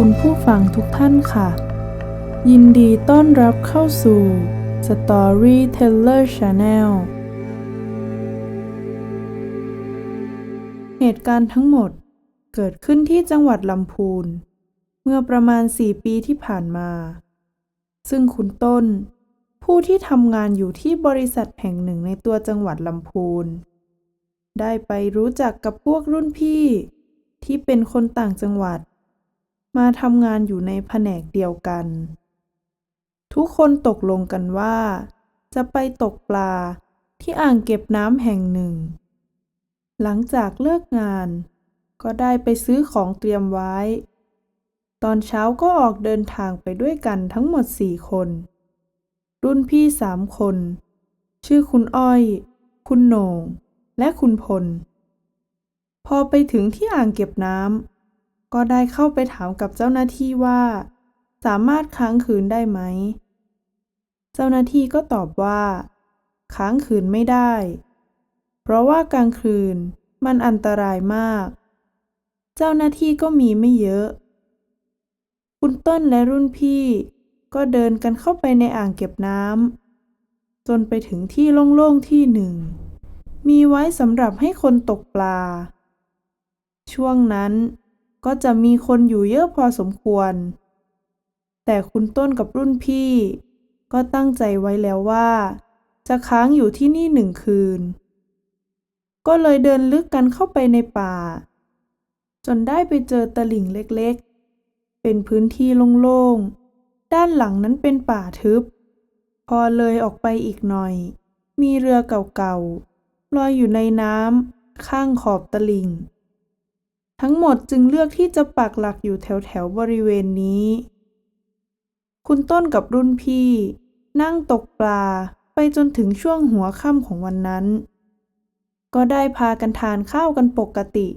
คุณผู้ฟังทุกท่านค่ะ ยินดีต้อนรับเข้าสู่ Storyteller Channel เหตุการณ์ทั้งหมดเกิดขึ้นที่จังหวัดลำพูน เมื่อประมาณ 4 ปีที่ผ่านมา ซึ่งคุณต้น ผู้ที่ทำงานอยู่ที่บริษัทแห่งหนึ่งในตัวจังหวัดลำพูน ได้ไปรู้จักกับพวกรุ่นพี่ที่เป็นคนต่างจังหวัด มาทำงานอยู่ในแผนกเดียวกัน ทุกคนตกลงกันว่า จะไปตกปลาที่อ่างเก็บน้ำแห่งหนึ่ง หลังจากเลิกงาน ก็ได้ไปซื้อของเตรียมไว้ ตอนเช้าก็ออกเดินทางไปด้วยกันทั้งหมดสี่คน รุ่นพี่สามคน ชื่อคุณอ้อย คุณโหน่ง และคุณพล พอไปถึงที่อ่างเก็บน้ำ ก็ได้เข้าไปถามกับเจ้าหน้าที่ว่า สามารถค้างคืนได้ไหม เจ้าหน้าที่ก็ตอบว่า ค้างคืนไม่ได้ เพราะว่ากลางคืนมันอันตรายมาก เจ้าหน้าที่ก็มีไม่เยอะ คุณต้นและรุ่นพี่ ก็เดินกันเข้าไปในอ่างเก็บน้ำจนไปถึงที่โล่งๆที่หนึ่ง มีไว้สำหรับให้คนตกปลา ช่วงนั้น ก็จะมีคนอยู่เยอะพอสมควร แต่คุณต้นกับรุ่นพี่ ก็ตั้งใจไว้แล้วว่า จะค้างอยู่ที่นี่หนึ่งคืน ก็เลยเดินลึกกันเข้าไปในป่า จนได้ไปเจอตลิ่งเล็กๆ เป็นพื้นที่โล่งๆ ด้านหลังนั้นเป็นป่าทึบ พอเลยออกไปอีกหน่อย มีเรือเก่าๆลอยอยู่ในน้ำข้างขอบตลิ่ง ทั้งหมดจึงเลือกที่จะปักหลักอยู่แถวๆบริเวณนี้ คุณต้นกับรุ่นพี่ นั่งตกปลาไปจนถึงช่วงหัวค่ำของวันนั้น ก็ได้พากันทานข้าวกันปกติ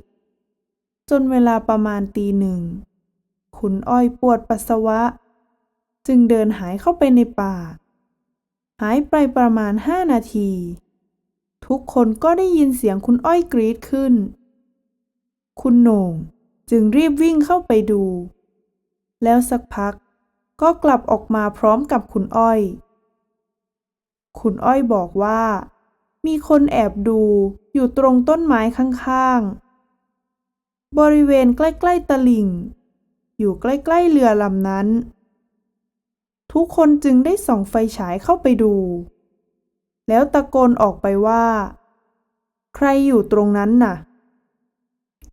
จนเวลาประมาณตีหนึ่ง คุณอ้อยปวดปัสสาวะ จึงเดินหายเข้าไปในป่า หายไปประมาณห้านาที ทุกคนก็ได้ยินเสียงคุณอ้อยกรีดขึ้น คุณโหน่งจึงรีบวิ่งเข้าไปดู แล้วสักพักก็กลับออกมาพร้อมกับคุณอ้อย คุณอ้อยบอกว่า มีคนแอบดูอยู่ตรงต้นไม้ข้างๆ บริเวณใกล้ๆตลิ่ง อยู่ใกล้ๆเรือลำนั้น ทุกคนจึงได้ส่องไฟฉายเข้าไปดู แล้วตะโกนออกไปว่า ใครอยู่ตรงนั้นน่ะ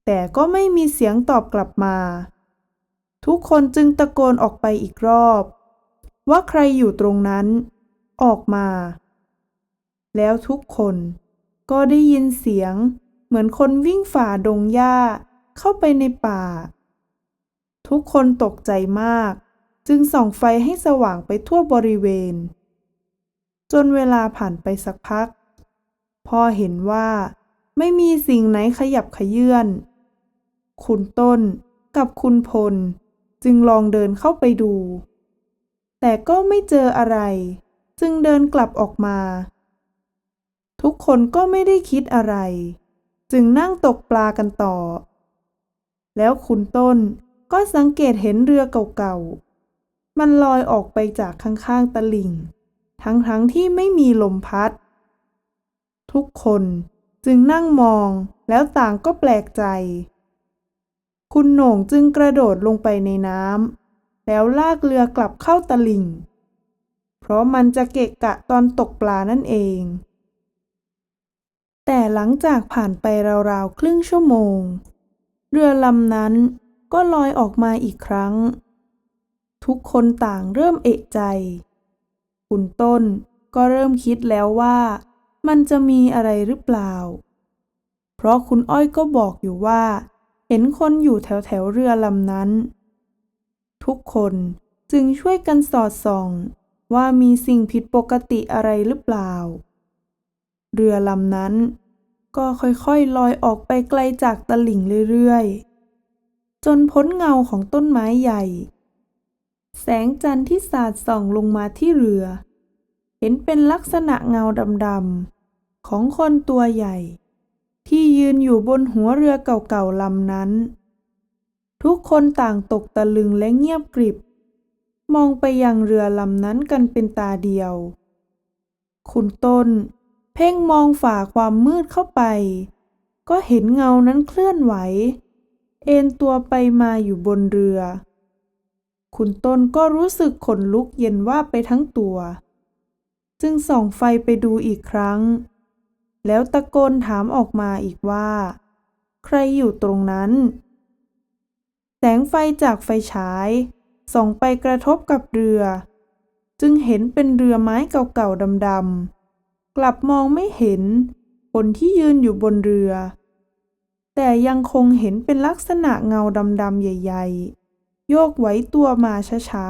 แต่ก็ไม่มีเสียงตอบกลับมา ทุกคนจึงตะโกนออกไปอีกรอบ ว่าใครอยู่ตรงนั้น ออกมา แล้วทุกคนก็ได้ยินเสียงเหมือนคนวิ่งฝ่าดงหญ้าเข้าไปในป่า ทุกคนตกใจมาก จึงส่องไฟให้สว่างไปทั่วบริเวณ จนเวลาผ่านไปสักพัก พอเห็นว่าไม่มีสิ่งไหนขยับขยื่น คุณต้นกับคุณพล จึงลองเดินเข้าไปดู แต่ก็ไม่เจออะไร จึงเดินกลับออกมา ทุกคนก็ไม่ได้คิดอะไร จึงนั่งตกปลากันต่อ แล้วคุณต้นก็สังเกตเห็นเรือเก่าๆ มันลอยออกไปจากข้างๆตลิ่ง ทั้งๆทที่ไม่มีลมพัด ทุกคนจึงนั่งมองแล้วต่างก็แปลกใจ คุณโหน่งจึงกระโดดลงไปในน้ำแล้วลากเรือกลับเข้าตลิ่ง เพราะมันจะเกะกะตอนตกปลานั่นเอง แต่หลังจากผ่านไปราวๆครึ่งชั่วโมง เรือลำนั้นก็ลอยออกมาอีกครั้ง ทุกคนต่างเริ่มเอะใจ คุณต้นก็เริ่มคิดแล้วว่ามันจะมีอะไรหรือเปล่า เพราะคุณอ้อยก็บอกอยู่ว่า ห็นคนอยู่แถวแถวเรือลำนั้น ทุกคนจึงช่วยกันสอดส่อง ว่ามีสิ่งผิดปกติอะไรหรือเปล่า เรือลำนั้นก็ค่อยๆลอยออกไปไกลจากตลิ่งเรื่อยๆ จนพ้นเงาของต้นไม้ใหญ่ แสงจันทร์ที่สาดส่องลงมาที่เรือ เห็นเป็นลักษณะเงาดำๆของคนตัวใหญ่ ที่ยืนอยู่บนหัวเรือเก่าๆลำนั้น ทุกคนต่างตกตะลึงและเงียบกริบ มองไปยังเรือลำนั้นกันเป็นตาเดียว คุณต้น เพ่งมองฝ่าความมืดเข้าไป ก็เห็นเงานั้นเคลื่อนไหว เอ็นตัวไปมาอยู่บนเรือ คุณต้นก็รู้สึกขนลุกเย็นว่าไปทั้งตัว จึงส่องไฟไปดูอีกครั้ง แล้วตะโกนถามออกมาอีกว่า ใครอยู่ตรงนั้น แสงไฟจากไฟฉายส่องไปกระทบกับเรือ จึงเห็นเป็นเรือไม้เก่าๆดำๆกลับมองไม่เห็นคนที่ยืนอยู่บนเรือ แต่ยังคงเห็นเป็นลักษณะเงาดำๆใหญ่ ๆ โยกไหวตัวมาช้า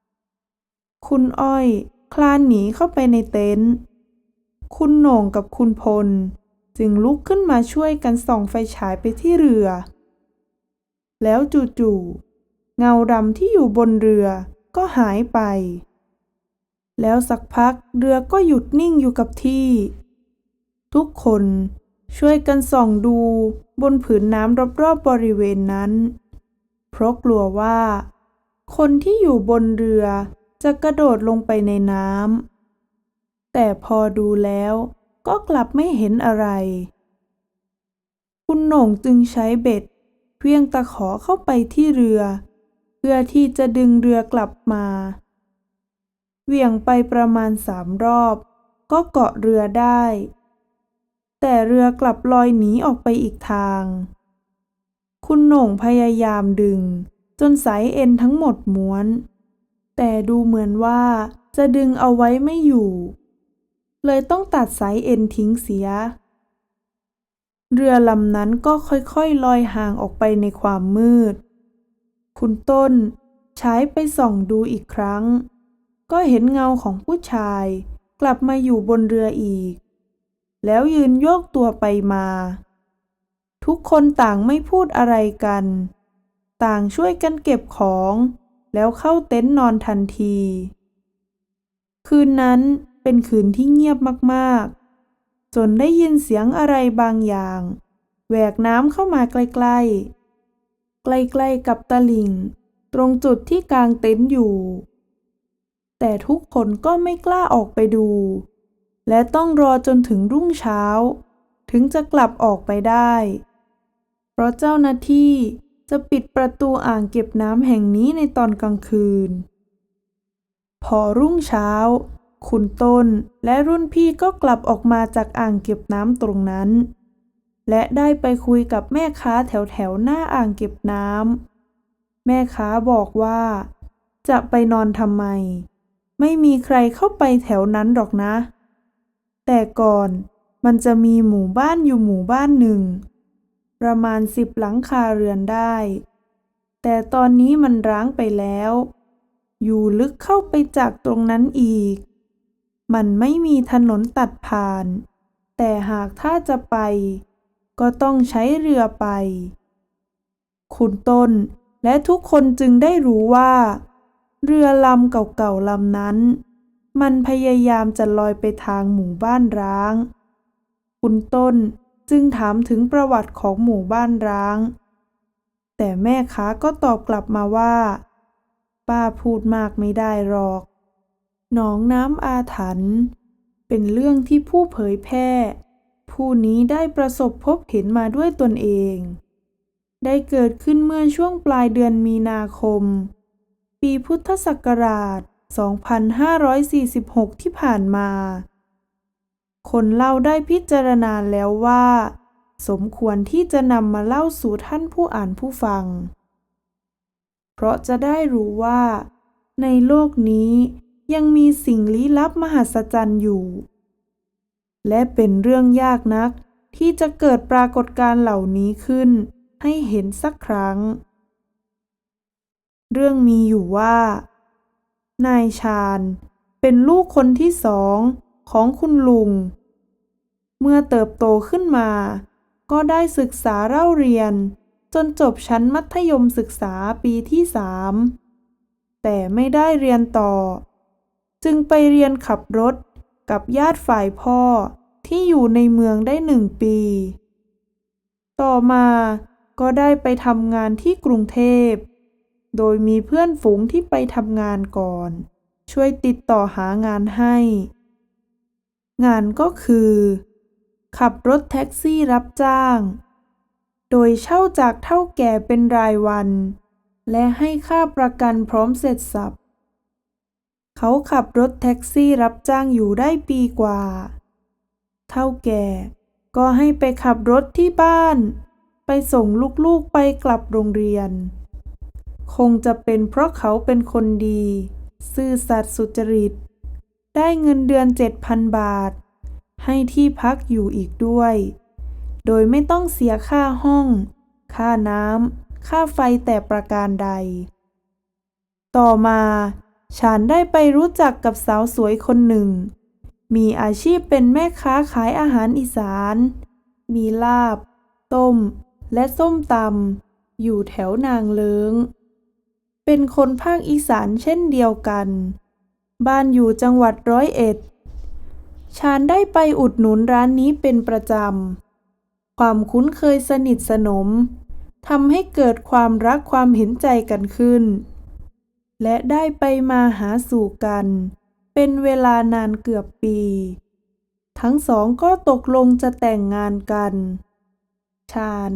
ๆ คุณอ้อย คลานหนีเข้าไปในเต็นท์ คุณโหน่งกับคุณพล จึงลุกขึ้นมาช่วยกันส่องไฟฉายไปที่เรือ แล้วจู่ๆเงาดำที่อยู่บนเรือก็หายไป แล้วสักพักเรือก็หยุดนิ่งอยู่กับที่ ทุกคนช่วยกันส่องดูบนผืนน้ำรอบๆบบริเวณนั้น เพราะกลัวว่า คนที่อยู่บนเรือจะกระโดดลงไปในน้ำ แต่พอดูแล้วก็กลับไม่เห็นอะไร คุณโหน่งจึงใช้เบ็ดเพียงตะขอเข้าไปที่เรือ เพื่อที่จะดึงเรือกลับมา เหวี่ยงไปประมาณสามรอบ ก็เกาะเรือได้ แต่เรือกลับลอยหนีออกไปอีกทาง คุณโหน่งพยายามดึง จนสายเอ็นทั้งหมดม้วน แต่ดูเหมือนว่าจะดึงเอาไว้ไม่อยู่ เลยต้องตัดสายเอ็นทิ้งเสีย เรือลำนั้นก็ค่อยๆลอยห่างออกไปในความมืด คุณต้นใช้ไปส่องดูอีกครั้ง ก็เห็นเงาของผู้ชายกลับมาอยู่บนเรืออีก แล้วยืนโยกตัวไปมา ทุกคนต่างไม่พูดอะไรกัน ต่างช่วยกันเก็บของ แล้วเข้าเต็นท์นอนทันที คืนนั้น เป็นคืนที่เงียบมากๆ จนได้ยินเสียงอะไรบางอย่างแหวกน้ำเข้ามาใกล้ๆ ใกล้ๆกับตลิ่ง ตรงจุดที่กางเต็นท์อยู่ แต่ทุกคนก็ไม่กล้าออกไปดู และต้องรอจนถึงรุ่งเช้า ถึงจะกลับออกไปได้ เพราะเจ้าหน้าที่จะปิดประตูอ่างเก็บน้ำแห่งนี้ในตอนกลางคืน พอรุ่งเช้า คุณต้น และรุ่นพี่ก็กลับออกมาจากอ่างเก็บน้ำตรงนั้น และได้ไปคุยกับแม่ค้าแถวแถวๆหน้าอ่างเก็บน้ำแม่ค้าบอกว่า จะไปนอนทำไม ไม่มีใครเข้าไปแถวนั้นหรอกนะ แต่ก่อนมันจะมีหมู่บ้านอยู่หมู่บ้านหนึ่ง ประมาณสิบหลังคาเรือนได้ แต่ตอนนี้มันร้างไปแล้ว อยู่ลึกเข้าไปจากตรงนั้นอีก มันไม่มีถนนตัดผ่าน แต่หากถ้าจะไป ก็ต้องใช้เรือไป คุณต้นและทุกคนจึงได้รู้ว่า เรือลำเก่าๆลำนั้น มันพยายามจะลอยไปทางหมู่บ้านร้าง คุณต้นจึงถามถึงประวัติของหมู่บ้านร้าง แต่แม่ค้าก็ตอบกลับมาว่า ป้าพูดมากไม่ได้หรอก หนองน้ำอาถรรพ์เป็นเรื่องที่ผู้เผยแพร่ ผู้นี้ได้ประสบพบเห็นมาด้วยตนเอง ได้เกิดขึ้นเมื่อช่วงปลายเดือนมีนาคม ปีพุทธศักราช 2546 ที่ผ่านมา คนเล่าได้พิจารณาแล้วว่า สมควรที่จะนำมาเล่าสู่ท่านผู้อ่านผู้ฟัง เพราะจะได้รู้ว่า ในโลกนี้ ยังมีสิ่งลี้ลับมหัศจรรย์อยู่ และเป็นเรื่องยากนักที่จะเกิดปรากฏการณ์เหล่านี้ขึ้น ให้เห็นสักครั้ง เรื่องมีอยู่ว่า นายชาญ เป็นลูกคนที่สองของคุณลุง เมื่อเติบโตขึ้นมา ก็ได้ศึกษาเล่าเรียน จนจบชั้นมัธยมศึกษาปีที่สามแต่ไม่ได้เรียนต่อ จึงไปเรียนขับรถกับญาติฝ่ายพ่อที่อยู่ในเมืองได้หนึ่งปี ต่อมาก็ได้ไปทำงานที่กรุงเทพ โดยมีเพื่อนฝูงที่ไปทำงานก่อน ช่วยติดต่อหางานให้ งานก็คือ ขับรถแท็กซี่รับจ้าง โดยเช่าจากเท่าแก่เป็นรายวัน และให้ค่าประกันพร้อมเสร็จสับ เขาขับรถแท็กซี่รับจ้างอยู่ได้ปีกว่า เท่าแก่ ก็ให้ไปขับรถที่บ้าน ไปส่งลูกๆไปกลับโรงเรียน คงจะเป็นเพราะเขาเป็นคนดี ซื่อสัตย์สุจริต ได้เงินเดือนเจ็ดพันบาท ให้ที่พักอยู่อีกด้วย โดยไม่ต้องเสียค่าห้อง ค่าน้ำค่าไฟแต่ประการใด ต่อมา ฉันได้ไปรู้จักกับสาวสวยคนหนึ่ง มีอาชีพเป็นแม่ค้าขายอาหารอีสาน มีลาบ ต้ม และส้มตำอยู่แถวนางเลิง เป็นคนภาคอีสานเช่นเดียวกัน บ้านอยู่จังหวัดร้อยเอ็ดฉันได้ไปอุดหนุนร้านนี้เป็นประจำ ความคุ้นเคยสนิทสนมทำให้เกิดความรักความเห็นใจกันขึ้น และได้ไปมาหาสู่กัน เป็นเวลานานเกือบปี ทั้งสองก็ตกลงจะแต่งงานกัน ชาญ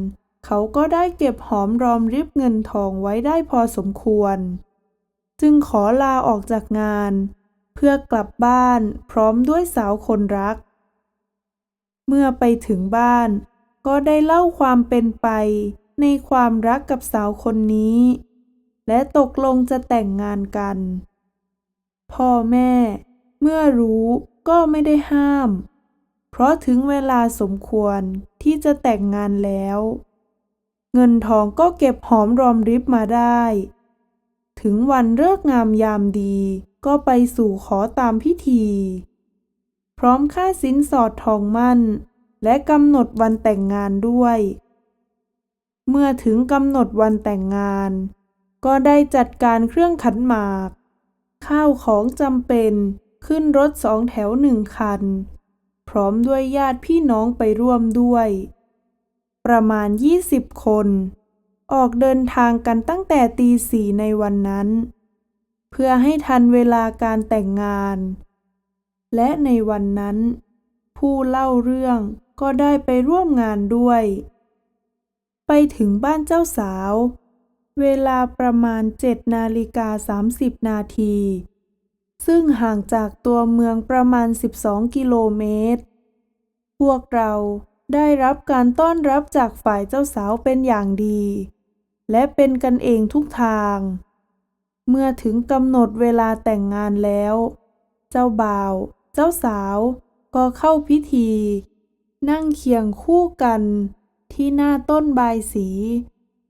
เขาก็ได้เก็บหอมรอมริบเงินทองไว้ได้พอสมควร จึงขอลาออกจากงาน เพื่อกลับบ้านพร้อมด้วยสาวคนรัก เมื่อไปถึงบ้าน ก็ได้เล่าความเป็นไปในความรักกับสาวคนนี้ และตกลงจะแต่งงานกัน พ่อแม่ เมื่อรู้ก็ไม่ได้ห้าม เพราะถึงเวลาสมควรที่จะแต่งงานแล้ว เงินทองก็เก็บหอมรอมริบมาได้ ถึงวันเลิกงามยามดีก็ไปสู่ขอตามพิธี พร้อมค่าสินสอดทองมั่น และกำหนดวันแต่งงานด้วย เมื่อถึงกำหนดวันแต่งงาน ก็ได้จัดการเครื่องขันหมาก ข้าวของจำเป็นขึ้นรถสองแถวหนึ่งคัน พร้อมด้วยญาติพี่น้องไปร่วมด้วย ประมาณ 20 คน ออกเดินทางกันตั้งแต่ตีสี่ในวันนั้น เพื่อให้ทันเวลาการแต่งงาน และในวันนั้น ผู้เล่าเรื่องก็ได้ไปร่วมงานด้วย ไปถึงบ้านเจ้าสาว เวลาประมาณ 7 นาฬิกา 30 นาที ซึ่งห่างจากตัวเมืองประมาณ 12 กิโลเมตร พวกเราได้รับการต้อนรับจากฝ่ายเจ้าสาวเป็นอย่างดี และเป็นกันเองทุกทาง เมื่อถึงกำหนดเวลาแต่งงานแล้ว เจ้าบ่าว เจ้าสาวก็เข้าพิธี นั่งเคียงคู่กันที่หน้าต้นบายสี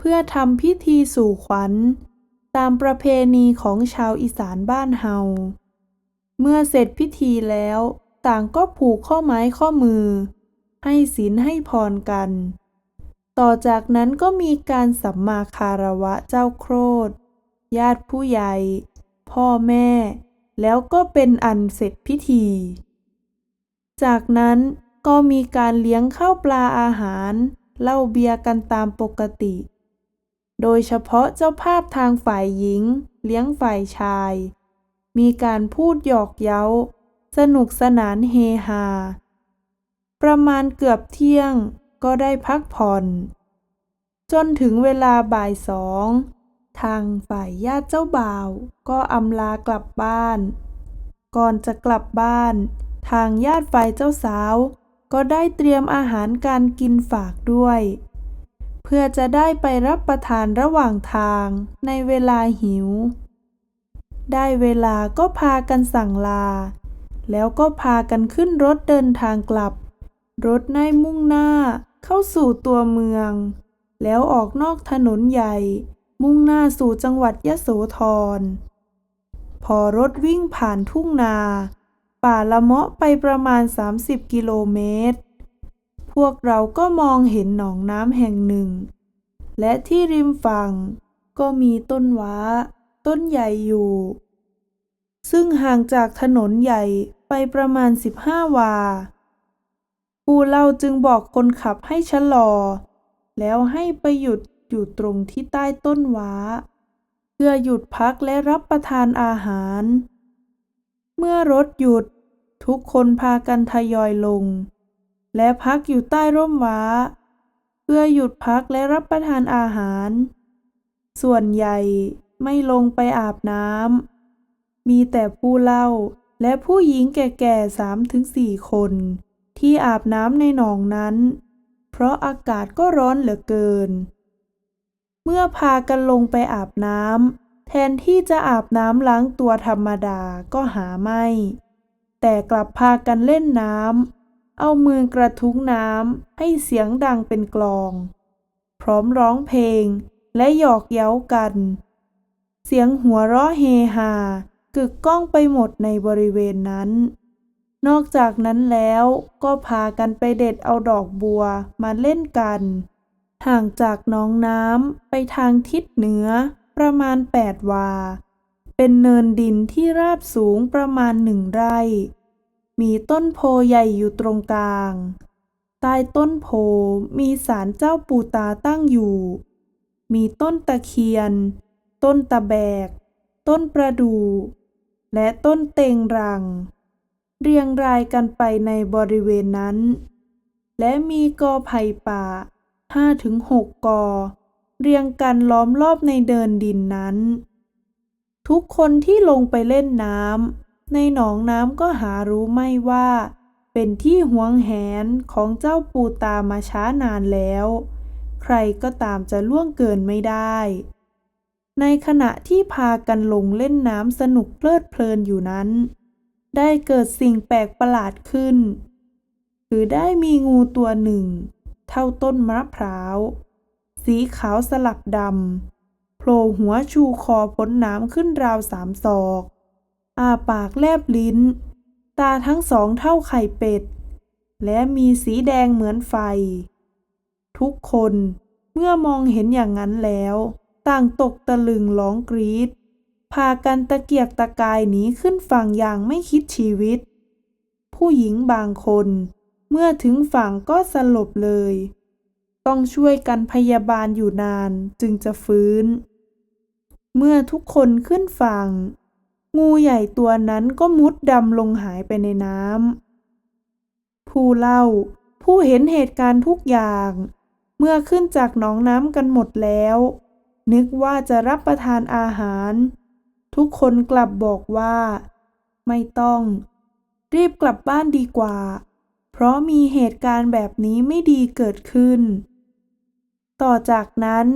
พื่อทำพิธีสู่ขวัญ ตามประเพณีของชาวอีสานบ้านเฮา เมื่อเสร็จพิธีแล้ว ต่างก็ผูกข้อไม้ข้อมือ ให้ศีลให้พรกัน ต่อจากนั้นก็มีการสัมมาคารวะเจ้าโครดญาติผู้ใหญ่ พ่อแม่ แล้วก็เป็นอันเสร็จพิธี จากนั้นก็มีการเลี้ยงข้าวปลาอาหารเหล้าเบียร์กันตามปกติ โดยเฉพาะเจ้าภาพทางฝ่ายหญิง เลี้ยงฝ่ายชาย มีการพูดหยอกเย้า สนุกสนานเฮฮา ประมาณเกือบเที่ยงก็ได้พักผ่อน จนถึงเวลาบ่ายสอง ทางฝ่ายญาติเจ้าบ่าว ก็อำลากลับบ้าน ก่อนจะกลับบ้าน ทางญาติฝ่ายเจ้าสาว ก็ได้เตรียมอาหารการกินฝากด้วย เพื่อจะได้ไปรับประทานระหว่างทางในเวลาหิว ได้เวลาก็พากันสั่งลา แล้วก็พากันขึ้นรถเดินทางกลับ รถในมุ่งหน้าเข้าสู่ตัวเมือง แล้วออกนอกถนนใหญ่ มุ่งหน้าสู่จังหวัดยะโสธร พอรถวิ่งผ่านทุ่งนา ป่าละเมาะไปประมาณ 30 กิโลเมตร พวกเราก็มองเห็นหนองน้ำแห่งหนึ่ง และที่ริมฝั่งก็มีต้นว้า ต้นใหญ่อยู่ ซึ่งห่างจากถนนใหญ่ไปประมาณ 15 วา ผู้เล่าจึงบอกคนขับให้ชะลอ แล้วให้ไปหยุดอยู่ตรงที่ใต้ต้นว้า เพื่อหยุดพักและรับประทานอาหาร เมื่อรถหยุด ทุกคนพากันทยอยลง และพักอยู่ใต้ร่มว้า เพื่อหยุดพักและรับประทานอาหาร ส่วนใหญ่ไม่ลงไปอาบน้ำ มีแต่ผู้เล่าและผู้หญิงแก่ๆสามถึงสี่คน ที่อาบน้ำในหนองนั้น เพราะอากาศก็ร้อนเหลือเกิน เมื่อพากันลงไปอาบน้ำแทนที่จะอาบน้ำล้างตัวธรรมดาก็หาไม่ แต่กลับพากันเล่นน้ำ เอามือกระทุ้งน้ำให้เสียงดังเป็นกลอง พร้อมร้องเพลงและหยอกเย้ากัน เสียงหัวเราะเฮฮากึกก้องไปหมดในบริเวณนั้น นอกจากนั้นแล้วก็พากันไปเด็ดเอาดอกบัวมาเล่นกัน ห่างจากน้องน้ำไปทางทิศเหนือประมาณแปดวา เป็นเนินดินที่ราบสูงประมาณหนึ่งไร่ มีต้นโพใหญ่อยู่ตรงกลาง ใต้ต้นโพมีศาลเจ้าปู่ตาตั้งอยู่ มีต้นตะเคียน ต้นตะแบก ต้นประดู่และต้นเตงรัง เรียงรายกันไปในบริเวณนั้น และมีกอไผ่ป่าห้าถึงหกกอ เรียงกันล้อมรอบในเดินดินนั้น ทุกคนที่ลงไปเล่นน้ำ ในหนองน้ำก็หารู้ไม่ว่า เป็นที่หวงแหนของเจ้าปูตามาช้านานแล้ว ใครก็ตามจะล่วงเกินไม่ได้ ในขณะที่พากันลงเล่นน้ำสนุกเพลิดเพลินอยู่นั้น ได้เกิดสิ่งแปลกประหลาดขึ้น คือได้มีงูตัวหนึ่ง เท่าต้นมะพร้าว สีขาวสลับดำโผล่หัวชูคอพ้นน้ำขึ้นราวสามศอก อาปากแลบลิ้น ตาทั้งสองเท่าไข่เป็ด และมีสีแดงเหมือนไฟ ทุกคนเมื่อมองเห็นอย่างนั้นแล้ว ต่างตกตะลึงร้องกรีดพากันตะเกียกตะกายหนีขึ้นฝั่งอย่างไม่คิดชีวิต ผู้หญิงบางคน เมื่อถึงฝั่งก็สลบเลย ต้องช่วยกันพยาบาลอยู่นานจึงจะฟื้น เมื่อทุกคนขึ้นฝั่ง งูใหญ่ตัวนั้นก็มุดดำลงหายไปในน้ำผู้เล่า ผู้เห็นเหตุการณ์ทุกอย่าง เมื่อขึ้นจากหนองน้ำกันหมดแล้ว นึกว่าจะรับประทานอาหาร ทุกคนกลับบอกว่า ไม่ต้อง รีบกลับบ้านดีกว่า เพราะมีเหตุการณ์แบบนี้ไม่ดีเกิดขึ้น ต่อจากนั้น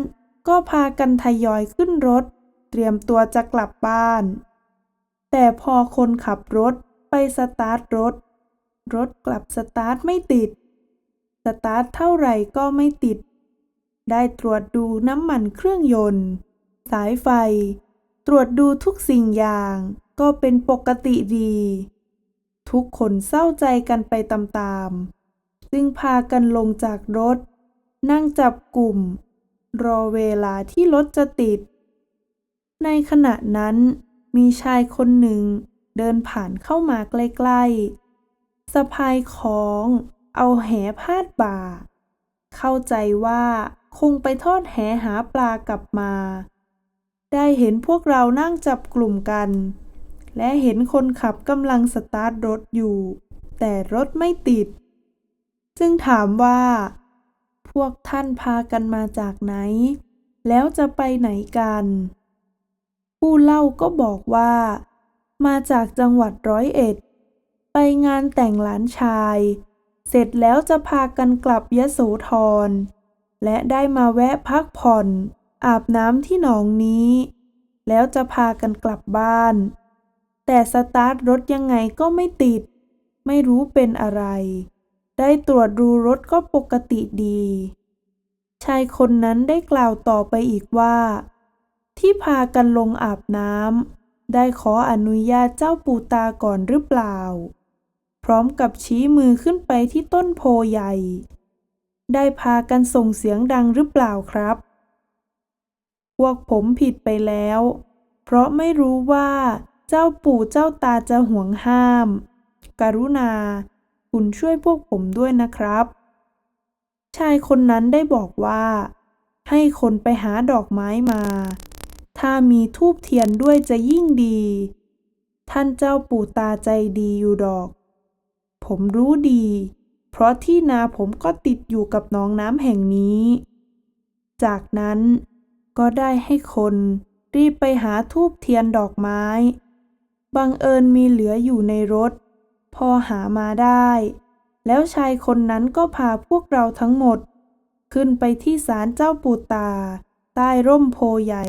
ก็พากันทยอยขึ้นรถ เตรียมตัวจะกลับบ้าน แต่พอคนขับรถไปสตาร์ทรถ รถกลับสตาร์ทไม่ติด สตาร์ทเท่าไหร่ก็ไม่ติด ได้ตรวจดูน้ำมันเครื่องยนต์ สายไฟ ตรวจดูทุกสิ่งอย่างก็เป็นปกติดี ทุกคนเศร้าใจกันไปตามๆจึงพากันลงจากรถ นั่งจับกลุ่ม รอเวลาที่รถจะติด ในขณะนั้น มีชายคนหนึ่ง เดินผ่านเข้ามาใกล้ๆสะพายของ เอาแหพาดบ่า เข้าใจว่าคงไปทอดแหหาปลากลับมา ได้เห็นพวกเรานั่งจับกลุ่มกัน และเห็นคนขับกำลังสตาร์ทรถอยู่ แต่รถไม่ติด จึงถามว่า พวกท่านพากันมาจากไหน แล้วจะไปไหนกัน ผู้เล่าก็บอกว่า มาจากจังหวัดร้อยเอ็ด ไปงานแต่งหลานชาย เสร็จแล้วจะพากันกลับยะโสธร และได้มาแวะพักผ่อน อาบน้ำที่หนองนี้ แล้วจะพากันกลับบ้าน แต่สตาร์ทรถยังไงก็ไม่ติด ไม่รู้เป็นอะไร ได้ตรวจดูรถก็ปกติดี ชายคนนั้นได้กล่าวต่อไปอีกว่า ที่พากันลงอาบน้ำได้ขออนุญาตเจ้าปูตาก่อนหรือเปล่า พร้อมกับชี้มือขึ้นไปที่ต้นโพใหญ่ ได้พากันส่งเสียงดังหรือเปล่าครับ พวกผมผิดไปแล้ว เพราะไม่รู้ว่าเจ้าปู่เจ้าตาจะห่วงห้าม กรุณา คุณช่วยพวกผมด้วยนะครับ ชายคนนั้นได้บอกว่า ให้คนไปหาดอกไม้มา ถ้ามีทูบเทียนด้วยจะยิ่งดี ท่านเจ้าปู่ตาใจดีอยู่ดอก ผมรู้ดี เพราะที่นาผมก็ติดอยู่กับหนองน้ำแห่งนี้ จากนั้นก็ได้ให้คนรีบไปหาทูบเทียนดอกไม้ บังเอิญมีเหลืออยู่ในรถ พอหามาได้ แล้วชายคนนั้นก็พาพวกเราทั้งหมด ขึ้นไปที่ศาลเจ้าปู่ตา ใต้ร่มโพใหญ่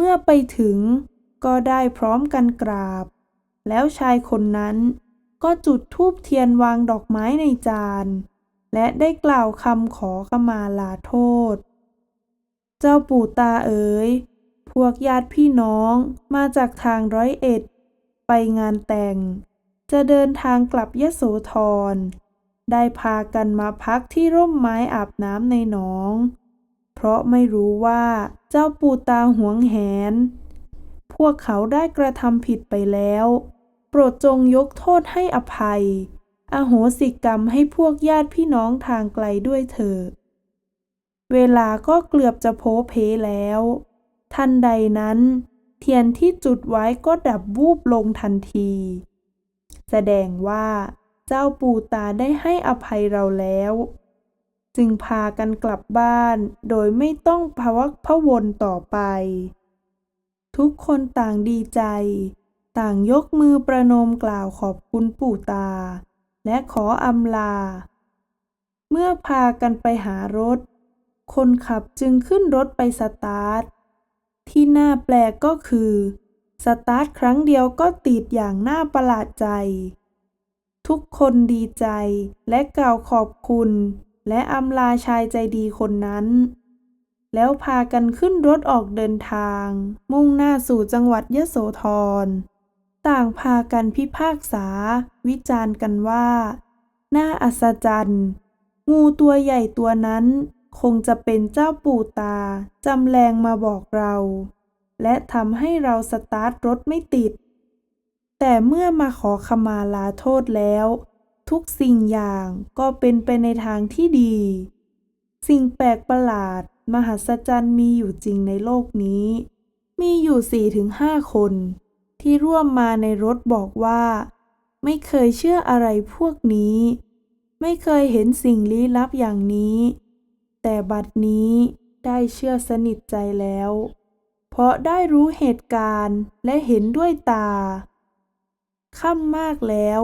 มื่อไปถึงก็ได้พร้อมกันกราบ แล้วชายคนนั้นก็จุดธูปเทียนวางดอกไม้ในจาน และได้กล่าวคำขอขมาลาโทษ เจ้าปู่ตาเอ๋ย พวกญาติพี่น้องมาจากทางร้อยเอ็ด ไปงานแต่ง จะเดินทางกลับยะโสธร ได้พากันมาพักที่ร่มไม้อาบน้ำในหนอง เพราะไม่รู้ว่าเจ้าปูตาหวงแหน พวกเขาได้กระทำผิดไปแล้ว โปรดจงยกโทษให้อภัย อโหสิกรรมให้พวกญาติพี่น้องทางไกลด้วยเถิดเวลาก็เกือบจะโพเพแล้ว ทันใดนั้น เทียนที่จุดไว้ก็ดับวูบลงทันที แสดงว่าเจ้าปูตาได้ให้อภัยเราแล้ว จึงพากันกลับบ้าน โดยไม่ต้องพะวักพะวนต่อไป ทุกคนต่างดีใจ ต่างยกมือประนมกล่าวขอบคุณปู่ตา และขออำลา เมื่อพากันไปหารถ คนขับจึงขึ้นรถไปสตาร์ท ที่น่าแปลกก็คือ สตาร์ทครั้งเดียวก็ติดอย่างน่าประหลาดใจ ทุกคนดีใจและกล่าวขอบคุณ และอำลาชายใจดีคนนั้น แล้วพากันขึ้นรถออกเดินทาง มุ่งหน้าสู่จังหวัดยะโสธร ต่างพากันพิพากษา วิจารณ์กันว่า น่าอัศจรรย์ งูตัวใหญ่ตัวนั้น คงจะเป็นเจ้าปู่ตา จำแรงมาบอกเรา และทำให้เราสตาร์ทรถไม่ติด แต่เมื่อมาขอขมาลาโทษแล้ว ทุกสิ่งอย่างก็เป็นไปในทางที่ดี สิ่งแปลกประหลาด มหัศจรรย์มีอยู่จริงในโลกนี้ มีอยู่สี่ถึงห้าคน ที่ร่วมมาในรถบอกว่า ไม่เคยเชื่ออะไรพวกนี้ ไม่เคยเห็นสิ่งลี้ลับอย่างนี้ แต่บัดนี้ได้เชื่อสนิทใจแล้ว เพราะได้รู้เหตุการณ์และเห็นด้วยตา ค่ำมากแล้ว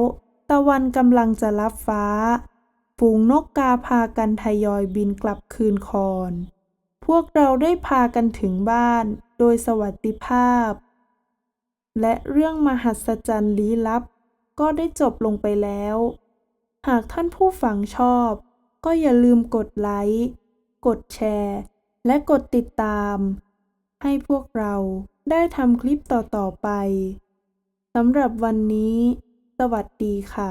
ตะวันกำลังจะลับฟ้าฝูงนกกาพากันทยอยบินกลับคืนคอน พวกเราได้พากันถึงบ้านโดยสวัสดิภาพ และเรื่องมหัศจรรย์ลี้ลับ ก็ได้จบลงไปแล้ว หากท่านผู้ฟังชอบ ก็อย่าลืมกดไลค์ กดแชร์ และกดติดตาม ให้พวกเราได้ทำคลิปต่อ ๆ ไป สำหรับวันนี้ สวัสดีค่ะ